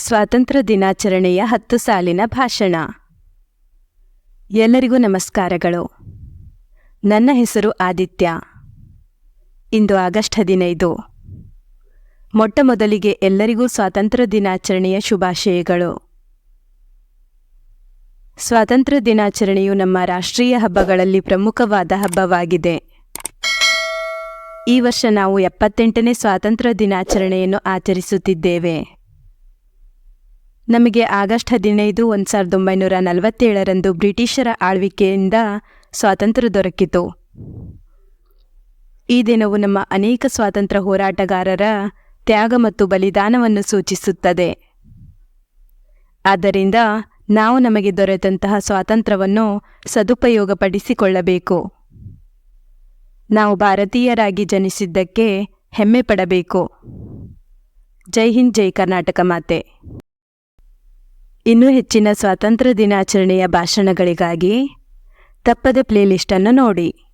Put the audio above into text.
ಸ್ವಾತಂತ್ರ್ಯ ದಿನಾಚರಣೆಯ ಹತ್ತು ಸಾಲಿನ ಭಾಷಣ. ಎಲ್ಲರಿಗೂ ನಮಸ್ಕಾರಗಳು. ನನ್ನ ಹೆಸರು ಆದಿತ್ಯ. ಇಂದು ಆಗಸ್ಟ್ ಹದಿನೈದು. ಮೊಟ್ಟ ಮೊದಲಿಗೆ ಎಲ್ಲರಿಗೂ ಸ್ವಾತಂತ್ರ್ಯ ದಿನಾಚರಣೆಯ ಶುಭಾಶಯಗಳು. ಸ್ವಾತಂತ್ರ್ಯ ದಿನಾಚರಣೆಯು ನಮ್ಮ ರಾಷ್ಟ್ರೀಯ ಹಬ್ಬಗಳಲ್ಲಿ ಪ್ರಮುಖವಾದ ಹಬ್ಬವಾಗಿದೆ. ಈ ವರ್ಷ ನಾವು ಎಪ್ಪತ್ತೆಂಟನೇ ಸ್ವಾತಂತ್ರ್ಯ ದಿನಾಚರಣೆಯನ್ನು ಆಚರಿಸುತ್ತಿದ್ದೇವೆ. ನಮಗೆ ಆಗಸ್ಟ್ ಹದಿನೈದು ಒಂದು ಸಾವಿರದ ಒಂಬೈನೂರ ನಲವತ್ತೇಳರಂದು ಬ್ರಿಟಿಷರ ಆಳ್ವಿಕೆಯಿಂದ ಸ್ವಾತಂತ್ರ್ಯ ದೊರಕಿತು. ಈ ದಿನವು ನಮ್ಮ ಅನೇಕ ಸ್ವಾತಂತ್ರ್ಯ ಹೋರಾಟಗಾರರ ತ್ಯಾಗ ಮತ್ತು ಬಲಿದಾನವನ್ನು ಸೂಚಿಸುತ್ತದೆ. ಆದ್ದರಿಂದ ನಾವು ನಮಗೆ ದೊರೆತಂತಹ ಸ್ವಾತಂತ್ರ್ಯವನ್ನು ಸದುಪಯೋಗಪಡಿಸಿಕೊಳ್ಳಬೇಕು. ನಾವು ಭಾರತೀಯರಾಗಿ ಜನಿಸಿದ್ದಕ್ಕೆ ಹೆಮ್ಮೆ ಪಡಬೇಕು. ಜೈ ಹಿಂದ್, ಜೈ ಕರ್ನಾಟಕ ಮಾತೆ. ಇನ್ನೂ ಹೆಚ್ಚಿನ ಸ್ವಾತಂತ್ರ್ಯ ದಿನಾಚರಣೆಯ ಭಾಷಣಗಳಿಗಾಗಿ ತಪ್ಪದೆ ಪ್ಲೇಲಿಸ್ಟನ್ನು ನೋಡಿ.